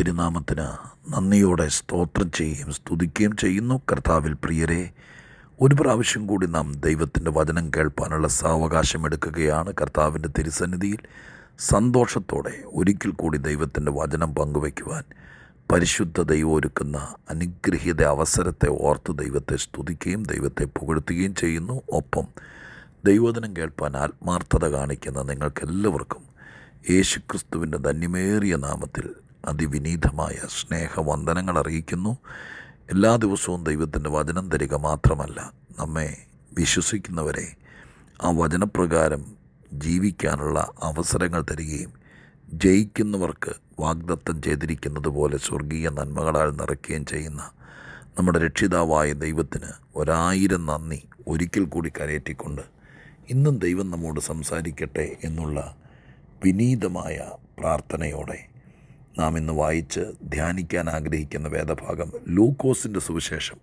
തിരുനാമത്തിന് നന്ദിയോടെ സ്തോത്രം ചെയ്യുകയും സ്തുതിക്കുകയും ചെയ്യുന്നു. കർത്താവിൽ പ്രിയരെ ഒരു പ്രാവശ്യം കൂടി നാം ദൈവത്തിന്റെ വചനം കേൾപ്പാനുള്ള സാവകാശം എടുക്കുകയാണ് കർത്താവിന്റെ തിരുസന്നിധിയിൽ. സന്തോഷത്തോടെ ഒരിക്കൽ കൂടി ദൈവത്തിന്റെ വചനം പങ്കുവയ്ക്കുവാൻ പരിശുദ്ധ ദൈവം ഒരുക്കുന്ന അനുഗ്രഹീത അവസരത്തെ ഓർത്ത് ദൈവത്തെ സ്തുതിക്കുകയും ദൈവത്തെ പുകഴ്ത്തുകയും ചെയ്യുന്നു. ഒപ്പം ദൈവവചനം കേൾപ്പാൻ ആത്മാർത്ഥത കാണിക്കുന്ന നിങ്ങൾക്കെല്ലാവർക്കും യേശുക്രിസ്തുവിന്റെ ധന്യമേറിയ നാമത്തിൽ അതിവിനീതമായ സ്നേഹവന്ദനങ്ങൾ അറിയിക്കുന്നു. എല്ലാ ദിവസവും ദൈവത്തിന്റെ വചനം തരിക മാത്രമല്ല നമ്മെ വിശ്വസിക്കുന്നവരെ ആ വചനപ്രകാരം ജീവിക്കാനുള്ള അവസരങ്ങൾ തരികയും ജയിക്കുന്നവർക്ക് വാഗ്ദത്തം ചെയ്തിരിക്കുന്നത് പോലെ സ്വർഗീയ നന്മകളാൽ നിറയ്ക്കുകയും ചെയ്യുന്ന നമ്മുടെ രക്ഷിതാവായ ദൈവത്തിന് ഒരായിരം നന്ദി ഒരിക്കൽ കൂടി കരയേറ്റിക്കൊണ്ട് ഇന്നും ദൈവം നമ്മോട് സംസാരിക്കട്ടെ എന്നുള്ള വിനീതമായ പ്രാർത്ഥനയോടെ നാം ഇന്ന് വായിച്ച് ധ്യാനിക്കാൻ ആഗ്രഹിക്കുന്ന വേദഭാഗം ലൂക്കോസിന്റെ സുവിശേഷം.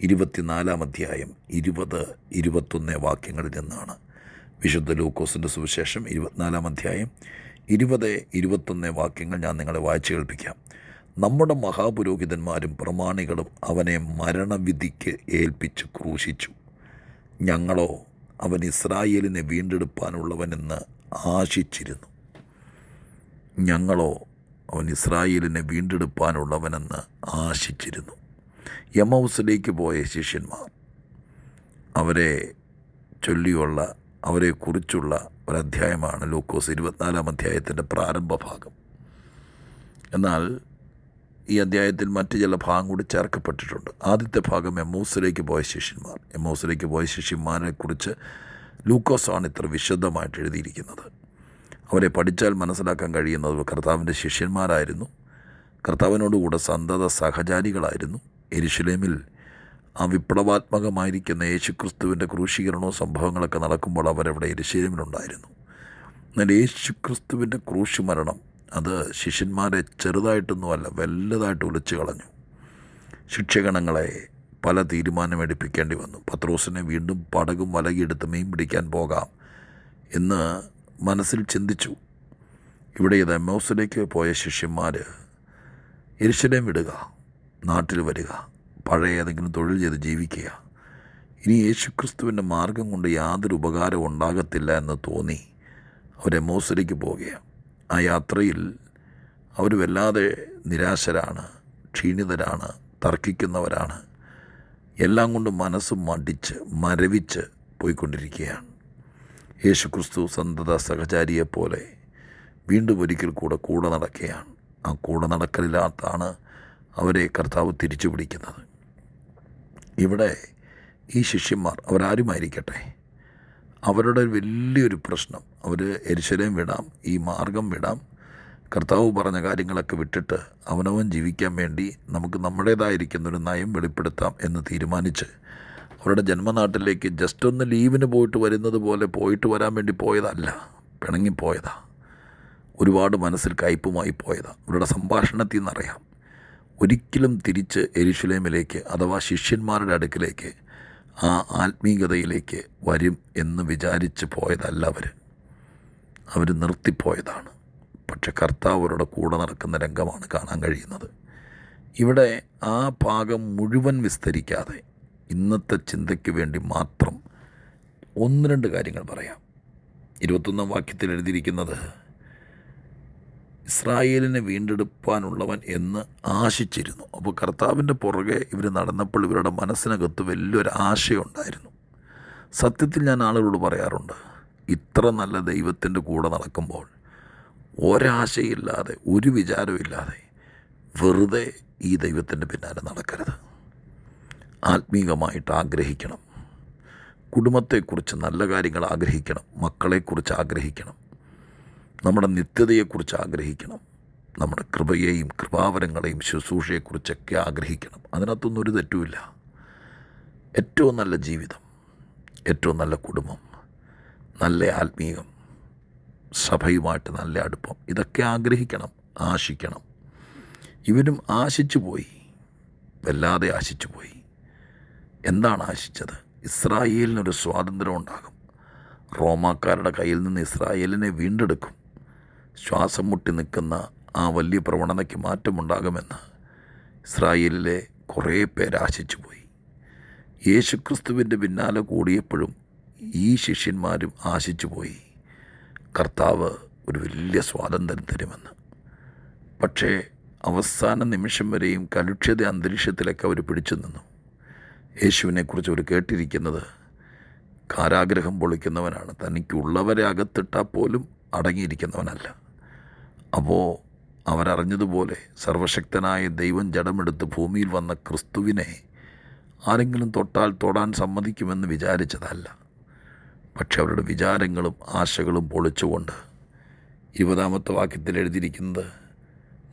ഇരുപത്തിനാലാം അധ്യായം ഇരുപത് ഇരുപത്തൊന്ന് വാക്യങ്ങളിൽ നിന്നാണ്. വിശുദ്ധ ലൂക്കോസിന്റെ സുവിശേഷം ഇരുപത്തിനാലാം അധ്യായം ഇരുപത് ഇരുപത്തൊന്ന് വാക്യങ്ങൾ ഞാൻ നിങ്ങളെ വായിച്ചു കേൾപ്പിക്കാം. നമ്മുടെ മഹാപുരോഹിതന്മാരും പ്രമാണികളും അവനെ മരണവിധിക്ക് ഏൽപ്പിച്ച് ക്രൂശിച്ചു. ഞങ്ങളോ അവൻ ഇസ്രായേലിനെ വീണ്ടെടുപ്പാനുള്ളവനെന്ന് ആശിച്ചിരുന്നു. ഞങ്ങളോ അവൻ ഇസ്രായേലിനെ വീണ്ടെടുപ്പാനുള്ളവനെന്ന് ആശിച്ചിരുന്നു. യമൗസിലേക്ക് പോയ ശിഷ്യന്മാർ അവരെ ചൊല്ലിയുള്ള അവരെക്കുറിച്ചുള്ള ഒരധ്യായമാണ് ലൂക്കോസ് ഇരുപത്തിനാലാം അധ്യായത്തിന്റെ പ്രാരംഭ ഭാഗം. എന്നാൽ ഈ അധ്യായത്തിൽ മറ്റ് ചില ഭാഗം കൂടി ചേർക്കപ്പെട്ടിട്ടുണ്ട്. ആദ്യത്തെ ഭാഗം എമ്മൂസിലേക്ക് പോയ ശിഷ്യന്മാർ. എമ്മൂസിലേക്ക് പോയ ശിഷ്യന്മാരെക്കുറിച്ച് ലൂക്കോസാണ് ഇത്ര വിശദമായിട്ട് എഴുതിയിരിക്കുന്നത്. അവരെ പഠിച്ചാൽ മനസ്സിലാക്കാൻ കഴിയുന്നത് കർത്താവിന്റെ ശിഷ്യന്മാരായിരുന്നു. കർത്താവിനോടുകൂടെ സന്തത സഹചാരികളായിരുന്നു. എരിശിലേമിൽ ആ വിപ്ലവാത്മകമായിരിക്കുന്ന യേശുക്രിസ്തുവിന്റെ ക്രൂശീകരണവും സംഭവങ്ങളൊക്കെ നടക്കുമ്പോൾ അവരവിടെ എരിശിലേമിലുണ്ടായിരുന്നു. എന്നാൽ യേശുക്രിസ്തുവിന്റെ ക്രൂശ് മരണം അത് ശിഷ്യന്മാരെ ചെറുതായിട്ടൊന്നുമല്ല വലുതായിട്ട് ഒളിച്ചു കളഞ്ഞു. ശിക്ഷഗണങ്ങളെ പല തീരുമാനമെടുപ്പിക്കേണ്ടി വന്നു. പത്രോസിനെ വീണ്ടും പടകും വലകിയെടുത്ത് മീൻ പിടിക്കാൻ പോകാം എന്ന് മനസ്സിൽ ചിന്തിച്ചു. ഇവിടെ ഇത് എമോസിലേക്ക് പോയ ശിഷ്യന്മാർ എരിശിലേം വിടുക നാട്ടിൽ വരിക പഴയ ഏതെങ്കിലും തൊഴിൽ ചെയ്ത് ജീവിക്കുക. ഇനി യേശുക്രിസ്തുവിന്റെ മാർഗം കൊണ്ട് യാതൊരു ഉപകാരവും ഉണ്ടാകത്തില്ല എന്ന് തോന്നി അവർ എമ്മോസിലേക്ക് പോവുകയാണ്. ആ യാത്രയിൽ അവർ വല്ലാതെ നിരാശരാണ് ക്ഷീണിതരാണ് തർക്കിക്കുന്നവരാണ്. എല്ലാം കൊണ്ടും മനസ്സ് മടിച്ച് മരവിച്ച് പോയിക്കൊണ്ടിരിക്കുകയാണ്. യേശുക്രിസ്തു സന്തത സഹചാരിയെപ്പോലെ വീണ്ടും ഒരിക്കൽ കൂടെ കൂടെ നടക്കുകയാണ്. ആ കൂടെ നടക്കലില്ലാത്താണ് അവരെ കർത്താവ് തിരിച്ചു പിടിക്കുന്നത്. ഇവിടെ ഈ ശിഷ്യന്മാർ അവരാരുമായിരിക്കട്ടെ? അവരുടെ വലിയൊരു പ്രശ്നം അവർ എരിശലേം വിടാം ഈ മാർഗം വിടാം. കർത്താവ് പറഞ്ഞ കാര്യങ്ങളൊക്കെ വിട്ടിട്ട് അവനവൻ ജീവിക്കാൻ വേണ്ടി നമുക്ക് നമ്മുടേതായിരിക്കുന്നൊരു നയം വെളിപ്പെടുത്താം എന്ന് തീരുമാനിച്ച് അവരുടെ ജന്മനാട്ടിലേക്ക് ജസ്റ്റ് ഒന്ന് ലീവിന് പോയിട്ട് വരുന്നത് പോലെ പോയിട്ട് വരാൻ വേണ്ടി പോയതല്ല പിണങ്ങിപ്പോയതാ ഒരുപാട് മനസ്സിൽ കയ്പുമായി പോയതാ. അവരുടെ സംഭാഷണത്തിൽ നിന്നറിയാം. ഒരിക്കലും തിരിച്ച് എരിശുലേമിലേക്ക് അഥവാ ശിഷ്യന്മാരുടെ അടുക്കിലേക്ക് ആ ആത്മീയതയിലേക്ക് വരും എന്ന് വിചാരിച്ച് പോയതല്ല അവർ അവർ നിർത്തിപ്പോയതാണ്. പക്ഷെ കർത്താവ് അവരുടെ കൂടെ നടക്കുന്ന രംഗമാണ് കാണാൻ കഴിയുന്നത്. ഇവിടെ ആ ഭാഗം മുഴുവൻ വിസ്തരിക്കാതെ ഇന്നത്തെ ചിന്തയ്ക്ക് വേണ്ടി മാത്രം ഒന്ന് രണ്ട് കാര്യങ്ങൾ പറയാം. ഇരുപത്തൊന്നാം വാക്യത്തിൽ എഴുതിയിരിക്കുന്നത് ഇസ്രായേലിനെ വീണ്ടെടുപ്പാനുള്ളവൻ എന്ന് ആശിച്ചിരുന്നു. അപ്പോൾ കർത്താവിന്റെ പുറകെ ഇവർ നടന്നപ്പോൾ ഇവരുടെ മനസ്സിനകത്ത് വലിയൊരു ആശയുണ്ടായിരുന്നു. സത്യത്തിൽ ഞാൻ ആളുകളോട് പറയാറുണ്ട് ഇത്ര നല്ല ദൈവത്തിന്റെ കൂടെ നടക്കുമ്പോൾ ഒരാശയില്ലാതെ ഒരു വിചാരമില്ലാതെ വെറുതെ ഈ ദൈവത്തിന്റെ പിന്നാലെ നടക്കരുത്. ആത്മീകമായിട്ട് ആഗ്രഹിക്കണം. കുടുംബത്തെക്കുറിച്ച് നല്ല കാര്യങ്ങൾ ആഗ്രഹിക്കണം. മക്കളെക്കുറിച്ച് ആഗ്രഹിക്കണം. നമ്മുടെ നിത്യതയെക്കുറിച്ച് ആഗ്രഹിക്കണം. നമ്മുടെ കൃപയെയും കൃപാവരങ്ങളെയും ശുശ്രൂഷയെക്കുറിച്ചൊക്കെ ആഗ്രഹിക്കണം. അതിനകത്തൊന്നും ഒരു തെറ്റുമില്ല. ഏറ്റവും നല്ല ജീവിതം ഏറ്റവും നല്ല കുടുംബം നല്ല ആത്മീകം സഭയുമായിട്ട് നല്ല അടുപ്പം ഇതൊക്കെ ആഗ്രഹിക്കണം ആശിക്കണം. ഇവരും ആശിച്ചു പോയി വല്ലാതെ ആശിച്ചു പോയി എന്താണ് ആശിച്ചത്? ഇസ്രായേലിനൊരു സ്വാതന്ത്ര്യം ഉണ്ടാകും. റോമാക്കാരുടെ കയ്യിൽ നിന്ന് ഇസ്രായേലിനെ വീണ്ടെടുക്കും. ശ്വാസം മുട്ടി നിൽക്കുന്ന ആ വലിയ പ്രവണതയ്ക്ക് മാറ്റമുണ്ടാകുമെന്ന് ഇസ്രായേലിലെ കുറേ പേര് ആശിച്ചു പോയി യേശുക്രിസ്തുവിന്റെ പിന്നാലെ കൂടിയപ്പോഴും ഈ ശിഷ്യന്മാരും ആശിച്ചു പോയി കർത്താവ് ഒരു വലിയ സ്വാതന്ത്ര്യം തരുമെന്ന്. പക്ഷേ അവസാന നിമിഷം വരെയും കലുഷ്യത അന്തരീക്ഷത്തിലൊക്കെ അവർ പിടിച്ചു നിന്നു. യേശുവിനെക്കുറിച്ച് അവർ കേട്ടിരിക്കുന്നത്. കാരാഗ്രഹം പൊളിക്കുന്നവനാണ്. തനിക്കുള്ളവരെ അകത്തിട്ടാൽ പോലും അടങ്ങിയിരിക്കുന്നവനല്ല. അപ്പോൾ അവരറിഞ്ഞതുപോലെ സർവശക്തനായ ദൈവം ജഡമെടുത്ത് ഭൂമിയിൽ വന്ന ക്രിസ്തുവിനെ ആരെങ്കിലും തൊട്ടാൽ തൊടാൻ സമ്മതിക്കുമെന്ന് വിചാരിച്ചതല്ല. പക്ഷെ അവരുടെ വിചാരങ്ങളും ആശകളും പൊളിച്ചുകൊണ്ട് ഇരുപതാമത്തെ വാക്യത്തിൽ എഴുതിയിരിക്കുന്നത്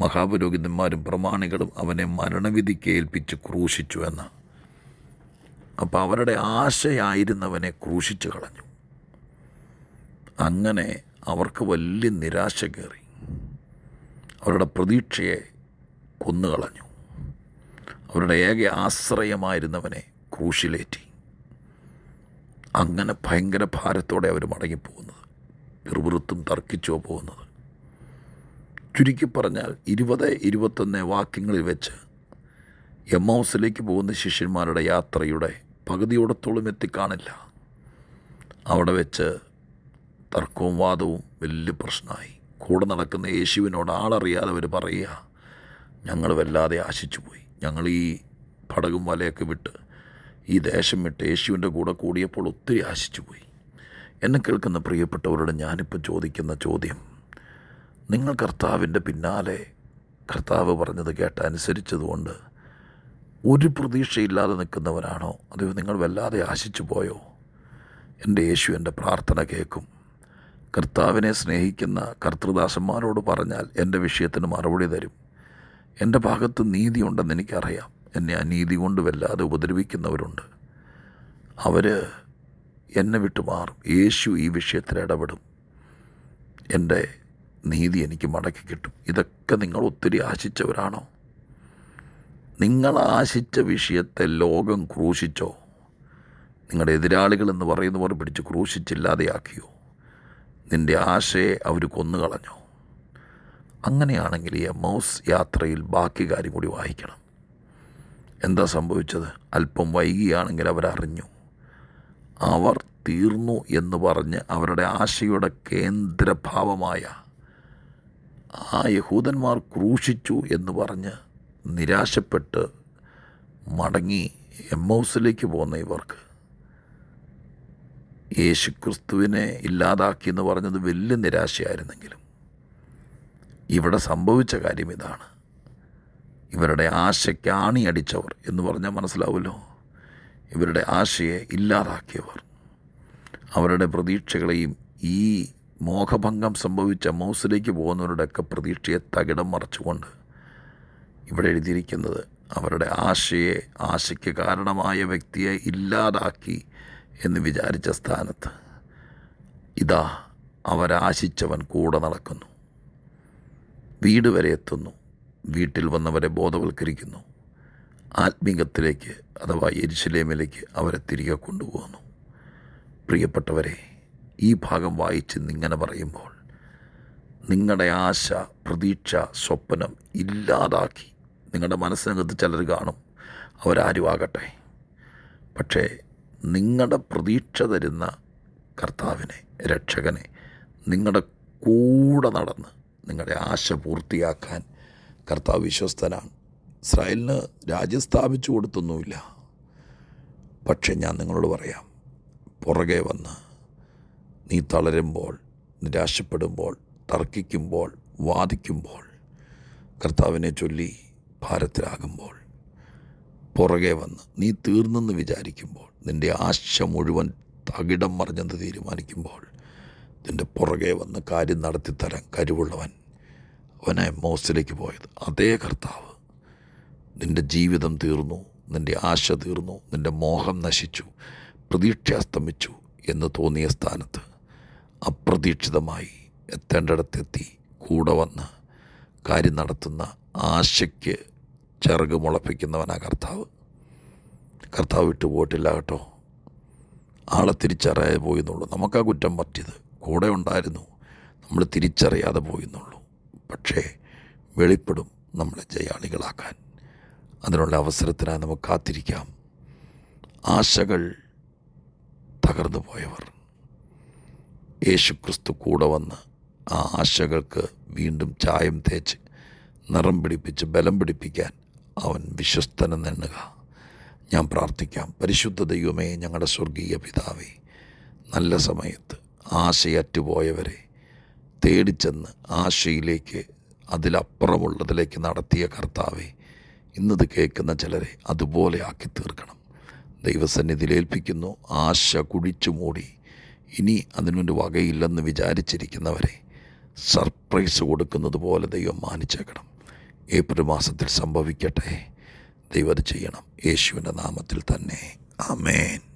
മഹാപുരോഹിതന്മാരും പ്രമാണികളും അവനെ മരണവിധിക്ക് ഏൽപ്പിച്ച് ക്രൂശിച്ചു എന്ന് അപ്പോൾ അവരുടെ ആശയായിരുന്നവനെ ക്രൂശിച്ചു കളഞ്ഞു. അങ്ങനെ അവർക്ക് വലിയ നിരാശ കയറി. അവരുടെ പ്രതീക്ഷയെ കൊന്നുകളഞ്ഞു. അവരുടെ ഏക ആശ്രയമായിരുന്നവനെ ക്രൂശിലേറ്റി. അങ്ങനെ ഭയങ്കര ഭാരത്തോടെ അവർ മടങ്ങിപ്പോകുന്നത് പിറുപിറുത്തും തർക്കിച്ചോ പോകുന്നത്. ചുരുക്കി പറഞ്ഞാൽ ഇരുപത് ഇരുപത്തൊന്ന് വാക്യങ്ങളിൽ വെച്ച് എം ഹൗസിലേക്ക് പോകുന്ന ശിഷ്യന്മാരുടെ യാത്രയുടെ പകുതിയോടത്തോളം എത്തിക്കാണില്ല അവിടെ വെച്ച് തർക്കവും വാദവും വലിയ പ്രശ്നമായി. കൂടെ നടക്കുന്ന യേശുവിനോട് ആളറിയാതെ അവർ പറയുക ഞങ്ങൾ വല്ലാതെ ആശിച്ചു പോയി ഞങ്ങൾ ഈ പടകും വലയൊക്കെ വിട്ട് ഈ ദേശം വിട്ട് യേശുവിന്റെ കൂടെ കൂടിയപ്പോൾ ഒത്തിരി ആശിച്ചു പോയി എന്നെ കേൾക്കുന്ന പ്രിയപ്പെട്ടവരോട് ഞാനിപ്പോൾ ചോദിക്കുന്ന ചോദ്യം നിങ്ങൾ കർത്താവിന്റെ പിന്നാലെ കർത്താവ് പറഞ്ഞത് കേട്ട് അനുസരിച്ചതുകൊണ്ട് ഒരു പ്രതീക്ഷയില്ലാതെ നിൽക്കുന്നവരാണോ? അതോ നിങ്ങൾ വല്ലാതെ ആശിച്ചു പോയോ? എന്റെ യേശു എന്റെ പ്രാർത്ഥന കേൾക്കും. കർത്താവിനെ സ്നേഹിക്കുന്ന കർത്തൃദാസന്മാരോട് പറഞ്ഞാൽ എന്റെ വിഷയത്തിന് മറുപടി തരും. എന്റെ ഭാഗത്ത് നീതിയുണ്ടെന്ന് എനിക്കറിയാം. എന്നെ അനീതി കൊണ്ട് വല്ലാതെ ഉപദ്രവിക്കുന്നവരുണ്ട്. അവർ എന്നെ വിട്ടു മാറും. യേശു ഈ വിഷയത്തിൽ ഇടപെടും. എന്റെ നീതി എനിക്ക് മടക്കി കിട്ടും. ഇതൊക്കെ നിങ്ങൾ ഒത്തിരി ആശിച്ചവരാണോ? നിങ്ങൾ ആശിച്ച വിഷയത്തെ ലോകം ക്രൂശിച്ചോ? നിങ്ങളുടെ എതിരാളികൾ എന്ന് പറയുന്നവർ പിടിച്ച് ക്രൂശിച്ചില്ലാതെയാക്കിയോ? നിന്റെ ആശയെ അവർ കൊന്നുകളഞ്ഞോ? അങ്ങനെയാണെങ്കിൽ ഈ മൗസ് യാത്രയിൽ ബാക്കി കാര്യം കൂടി വായിക്കണം. എന്താ സംഭവിച്ചത്? അല്പം വൈകിയാണെങ്കിൽ അവരറിഞ്ഞു. അവർ തീർന്നു എന്ന് പറഞ്ഞ് അവരുടെ ആശയുടെ കേന്ദ്രഭാവമായ ആ യഹൂദന്മാർ ക്രൂശിച്ചു എന്ന് പറഞ്ഞ് നിരാശപ്പെട്ട് മടങ്ങി എം ഹൗസിലേക്ക് പോകുന്ന ഇവർക്ക്. യേശു ക്രിസ്തുവിനെ ഇല്ലാതാക്കി എന്ന് പറഞ്ഞത് വലിയ നിരാശയായിരുന്നെങ്കിലും ഇവിടെ സംഭവിച്ച കാര്യം ഇതാണ്. ഇവരുടെ ആശയ്ക്ക് ആണിയടിച്ചവർ എന്ന് പറഞ്ഞാൽ മനസ്സിലാവുമല്ലോ. ഇവരുടെ ആശയെ ഇല്ലാതാക്കിയവർ. അവരുടെ പ്രതീക്ഷകളെയും ഈ മോഹഭംഗം സംഭവിച്ച മൗസിലേക്ക് പോകുന്നവരുടെയൊക്കെ പ്രതീക്ഷയെ തകിടം മറച്ചുകൊണ്ട് ഇവിടെ എഴുതിയിരിക്കുന്നത് അവരുടെ ആശയെ ആശയ്ക്ക് കാരണമായ വ്യക്തിയെ ഇല്ലാതാക്കി എന്ന് വിചാരിച്ച സ്ഥാനത്ത്. ഇതാ അവരാശിച്ചവൻ കൂടെ നടക്കുന്നു. വീട് വരെ എത്തുന്നു. വീട്ടിൽ വന്നവരെ ബോധവൽക്കരിക്കുന്നു. ആത്മീകത്തിലേക്ക് അഥവാ എരിശിലേമിലേക്ക് അവരെ തിരികെ കൊണ്ടുപോകുന്നു. പ്രിയപ്പെട്ടവരെ ഈ ഭാഗം വായിച്ച് നിങ്ങനെ പറയുമ്പോൾ നിങ്ങളുടെ ആശ പ്രതീക്ഷ സ്വപ്നം ഇല്ലാതാക്കി. നിങ്ങളുടെ മനസ്സിനകത്ത് ചിലർ കാണും. അവരാരും ആകട്ടെ പക്ഷേ നിങ്ങളുടെ പ്രതീക്ഷ തരുന്ന കർത്താവിനെ രക്ഷകനെ നിങ്ങളുടെ കൂടെ നടന്ന് നിങ്ങളുടെ ആശ പൂർത്തിയാക്കാൻ കർത്താവ് വിശ്വസ്തനാണ്. ഇസ്രായേലിന് രാജ്യം സ്ഥാപിച്ചു കൊടുത്തൊന്നുമില്ല. പക്ഷെ ഞാൻ നിങ്ങളോട് പറയാം പുറകെ വന്ന് നീ തളരുമ്പോൾ നിരാശപ്പെടുമ്പോൾ തർക്കിക്കുമ്പോൾ വാദിക്കുമ്പോൾ കർത്താവിനെ ചൊല്ലി ഭാരത്തിലാകുമ്പോൾ പുറകെ വന്ന് നീ തീർന്നെന്ന് വിചാരിക്കുമ്പോൾ നിന്റെ ആശ മുഴുവൻ തകിടം മറിഞ്ഞെന്ന് തീരുമാനിക്കുമ്പോൾ നിന്റെ പുറകെ വന്ന് കാര്യം നടത്തിത്തരാൻ കഴിവുള്ളവൻ അവനെ മോസിലേക്ക് പോയത് അതേ കർത്താവ്. നിന്റെ ജീവിതം തീർന്നു നിന്റെ ആശ തീർന്നു നിന്റെ മോഹം നശിച്ചു പ്രതീക്ഷ അസ്തമിച്ചു എന്ന് തോന്നിയ സ്ഥാനത്ത് അപ്രതീക്ഷിതമായി എത്തേണ്ടിടത്തെത്തി കൂടെ വന്ന് കാര്യം നടത്തുന്ന ആശയ്ക്ക് ചിറക് മുളപ്പിക്കുന്നവനാ കർത്താവ്. കർത്താവ് വിട്ടു പോയിട്ടില്ല കേട്ടോ. ആളെ തിരിച്ചറിയാതെ പോയി എന്നുള്ളൂ നമുക്കാ കുറ്റം പറ്റിയത്. കൂടെ ഉണ്ടായിരുന്നു. നമ്മൾ തിരിച്ചറിയാതെ പോയി എന്നുള്ളൂ പക്ഷേ വെളിപ്പെടും നമ്മളെ ജയാളികളാക്കാൻ. അതിനുള്ള അവസരത്തിനായി നമുക്ക് കാത്തിരിക്കാം. ആശകൾ തകർന്നു പോയവർ. യേശുക്രിസ്തു കൂടെ വന്ന് ആ ആശകൾക്ക് വീണ്ടും ചായം തേച്ച് നിറം പിടിപ്പിച്ച് ബലം പിടിപ്പിക്കാൻ അവൻ വിശ്വസ്തനെന്നെണ്ണുക ഞാൻ പ്രാർത്ഥിക്കാം. പരിശുദ്ധ ദൈവമേ ഞങ്ങളുടെ സ്വർഗീയ പിതാവേ നല്ല സമയത്ത് ആശയറ്റുപോയവരെ തേടിച്ചെന്ന് ആശയിലേക്ക് അതിലപ്പുറമുള്ളതിലേക്ക് നടത്തിയ കർത്താവെ ഇന്നത് കേൾക്കുന്ന ചിലരെ അതുപോലെ ആക്കി തീർക്കണം ദൈവസന്നിധിയിൽ ഏൽപ്പിക്കുന്നു ആശ കുഴിച്ചു മൂടി. ഇനി അതിനൊരു വകയില്ലെന്ന് വിചാരിച്ചിരിക്കുന്നവരെ സർപ്രൈസ് കൊടുക്കുന്നത് പോലെ ദൈവം മാനിച്ചേക്കണം. ഏപ്രിൽ മാസത്തിൽ സംഭവിക്കട്ടെ. ദൈവം ചെയ്യണം. യേശുവിന്റെ നാമത്തിൽ തന്നെ. ആമേൻ.